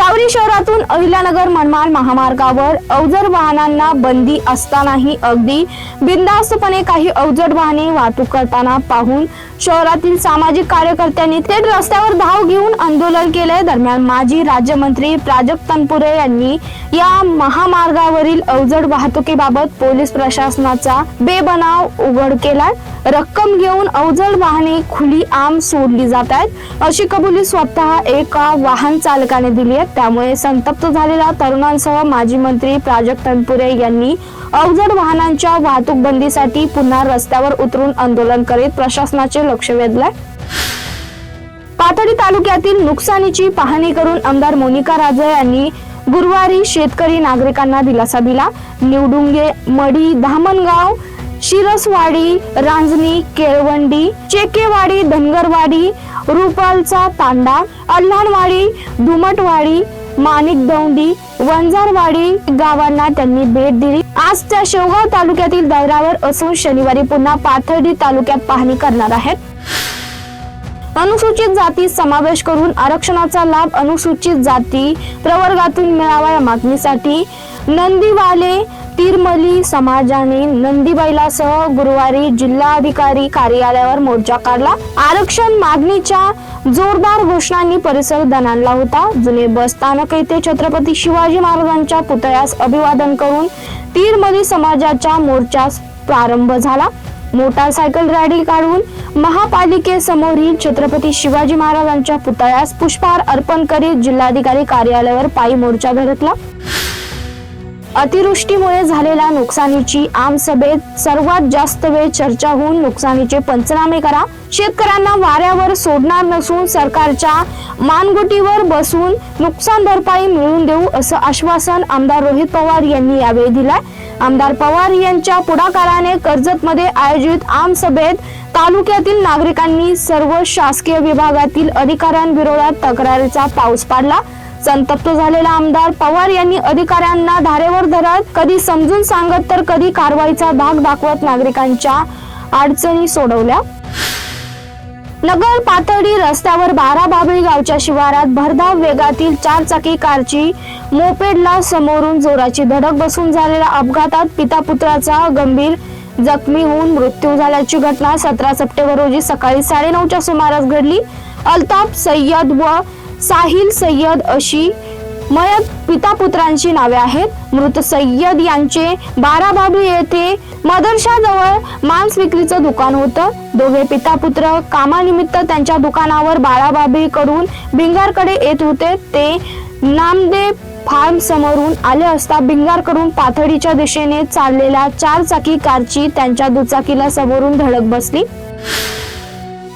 रावरी शहरातून अहिल्यानगर मनमाड महामार्गावर अवजड वाहनांना बंदी असतानाही अगदी बिंदास्तपणे काही अवजड वाहने वाहतूक करताना पाहून शहरातील सामाजिक कार्यकर्त्यांनी थेट रस्त्यावर धाव घेऊन आंदोलन केले दरम्यान माजी राज्यमंत्री प्राजक्त तनपुरे यांनी या महामार्गावरील अवजड वाहतुकीबाबत पोलीस प्रशासनाचा बेबनाव उघड केला रक्कम घेऊन अवजड वाहने खुली आम सोडली जात आहेत. अशी कबुली स्वतः एका वाहन चालकाने दिली आहे. त्यामुळे संतप्त झालेल्या तरुणांसह माजी मंत्री प्राजक्त तनपुरे यांनी अवजड वाहनांच्या वाहतूक बंदीसाठी पुन्हा रस्त्यावर उतरून आंदोलन करीत प्रशासनाचे लक्ष वेधलंय पाथर्डी तालुक्यातील नुकसानीची पाहणी करून आमदार मोनिका राजे यांनी गुरुवारी शेतकरी नागरिकांना दिलासा दिला. निवडुंगे मडी धामणगाव शिरसवाडी रांजणी केळवंडी चेकेवाडी धनगरवाडी रुपालचा तांडा अल्हाणवाडी धुमटवाडी माणिक दौंडी वंजारवाडी गावांना त्यांनी भेट दिली. आज त्या शेवगाव तालुक्यातील दौऱ्यावर असून शनिवारी पुन्हा पाथर्डी तालुक्यात पाहणी करणार आहेत. अनुसूचित जाती समावेश करून आरक्षणाचा लाभ अनुसूचित जाती प्रवर्गातून मिळावा या मागणीसाठी नंदीवाले तिरमली समाजाने नंदीबाईलासह गुरुवारी जिल्हाधिकारी कार्यालयावर मोर्चा काढला. आरक्षण मागणीच्या जोरदार घोषणांनी परिसर दणाणला होता. जुने बस स्थानक येथे छत्रपती शिवाजी महाराजांच्या पुतळ्यास अभिवादन करून तिरमली समाजाच्या मोर्चास प्रारंभ झाला. मोटारसायकल रॅली काढून महापालिकेसमोरील छत्रपती शिवाजी महाराजांच्या पुतळ्यास पुष्पहार अर्पण करीत जिल्हाधिकारी कार्यालयावर पायी मोर्चा धडकला. अतिवृष्टीमुळे झालेल्या नुकसानीची आमसभेत सर्वात जास्त वेळ चर्चा होऊन नुकसानीचे पंचनामे करा. शेतकऱ्यांना वाऱ्यावर सोडणार नसून सरकारच्या मानगुटीवर बसून नुकसान भरपाई मिळवून देऊ असं आश्वासन आमदार रोहित पवार यांनी यावेळी दिलाय. आमदार पवार यांच्या पुढाकाराने कर्जतमध्ये आयोजित आमसभेत तालुक्यातील नागरिकांनी सर्व शासकीय विभागातील अधिकाऱ्यांविरोधात तक्रारीचा पाऊस पाडला. संतप्त झालेला आमदार पवार यांनी अधिकाऱ्यांना धारेवर धरत कधी समजून सांगत तर कधी कारवाईचा धाक दाखवत नागरिकांच्या अडचणी सोडवल्या. नगर पातळी रस्त्यावर बारा बाबळी गावच्या शिवारात भरधाव वेगातील चार चाकी कारची मोपेडला समोरून जोराची धडक बसून झालेल्या अपघातात पिता पुत्राचा गंभीर जखमी होऊन मृत्यू झाल्याची घटना सतरा सप्टेंबर रोजी सकाळी साडेनऊच्या सुमारास घडली. अल्ताफ सय्यद व साहिल सय्यद अशी मयत पिता पुत्रांची नावे आहेत. मृत सय्यद यांचे बाराबाबी येथे मदरशाजवळ मांस विक्रीचं दुकान होतं. दोघे पिता पुत्र कामानिमित्त त्यांच्या दुकानावर बाळाबाबी कडून भिंगारकडे येत होते. ते नामदेव फार्म समोरून आले असता भिंगारकडून पाथडीच्या दिशेने चाललेल्या चार चाकी कारची त्यांच्या दुचाकीला समोरून धडक बसली.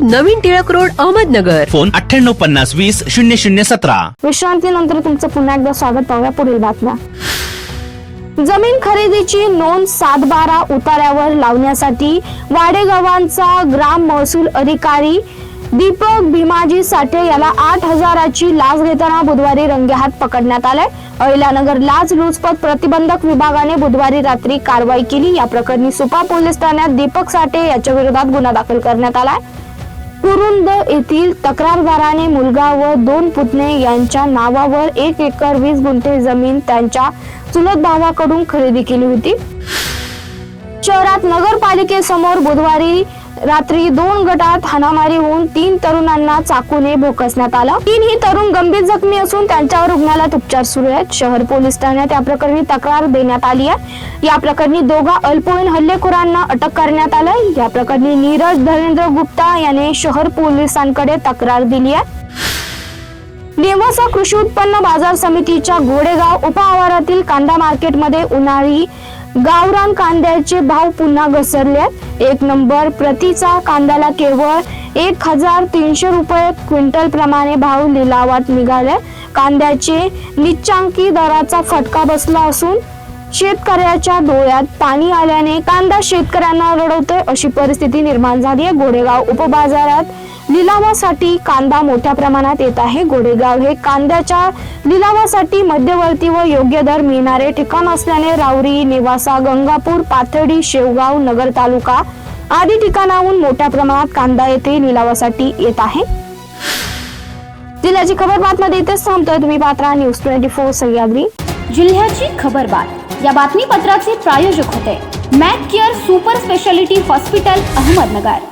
नवीन टिळक रोड अहमदनगर. फोन अठ्ठ्याण्णव पन्नास वीस शून्य शून्य सतरा. विश्रांतीनंतर तुमचं पुन्हा एकदा स्वागत पाहूया पुढील बातम्या. जमीन खरेदीची नोंद सात बारा उतार्यावर लावण्यासाठी वाडेगावांचा ग्राम महसूल अधिकारी दीपक भीमाजी साठे याला आठ हजाराची लाच घेताना बुधवारी रंगेहात पकडण्यात आले. अहिल्यानगर लाच लुचपत प्रतिबंधक विभागाने बुधवारी रात्री कारवाई केली. या प्रकरणी सुपा पोलीस ठाण्यात दीपक साठे याच्या विरोधात गुन्हा दाखल करण्यात आलाय. कुरुंद येथील तक्रारदाराने मुलगा व दोन पुतणे यांच्या नावावर एक एकर वीस गुंठे जमीन त्यांच्या चुलत भावाकडून खरेदी केली होती. शहरात नगरपालिकेसमोर बुधवारी रात्री दोन गटात हाणामारी होऊन तीन तरुणांना चाकूने भोकसण्यात आलं. तीनही तरुण गंभीर जखमी असून त्यांच्यावर रुग्णालयात उपचार सुरू आहेत. शहर पोलीस ठाण्यात या प्रकरणी तक्रार देण्यात आली आहे. या प्रकरणी दोघा अल्पवयीन हल्लेखोरांना अटक करण्यात आलंय. या प्रकरणी नीरज धरेंद्र गुप्ता याने शहर पोलिसांकडे तक्रार दिली आहे. नेवासा कृषी उत्पन्न बाजार समितीच्या घोडेगाव उपआवारातील कांदा मार्केटमध्ये उन्हाळी गावरान कांद्याचे भाव पुन्हा घसरले आहेत. एक नंबर प्रतीचा कांद्याला केवळ एक हजार तीनशे रुपये क्विंटल प्रमाणे भाव लिलावात निघाले कांद्याचे निच्चांकी दराचा फटका बसला असून शेतकऱ्याच्या डोळ्यात पाणी आल्याने कांदा शेतकऱ्यांना रडवतोय अशी परिस्थिती निर्माण झाली आहे गोरेगाव उपबाजारात लिलावासाठी कांदा मोठ्या प्रमाणात येत आहे. गोडेगाव हे कांद्याच्या लिलावासाठी मध्यवर्ती व योग्य दर मिळणारे ठिकाण असल्याने राऊरी नेवासा गंगापूर पाथर्डी शेवगाव नगर तालुका आदी ठिकाणाहून मोठ्या प्रमाणात कांदा येथे लिलावासाठी येत आहे. जिल्ह्याची खबर बातमध्ये इथेच थांबतोय तुम्ही पात्रा न्यूज ट्वेंटी फोर सह्याद्री. जिल्ह्याची खबरबात या बातमीपत्राचे प्रायोजक होते. Mac care super speciality hospital Ahmednagar.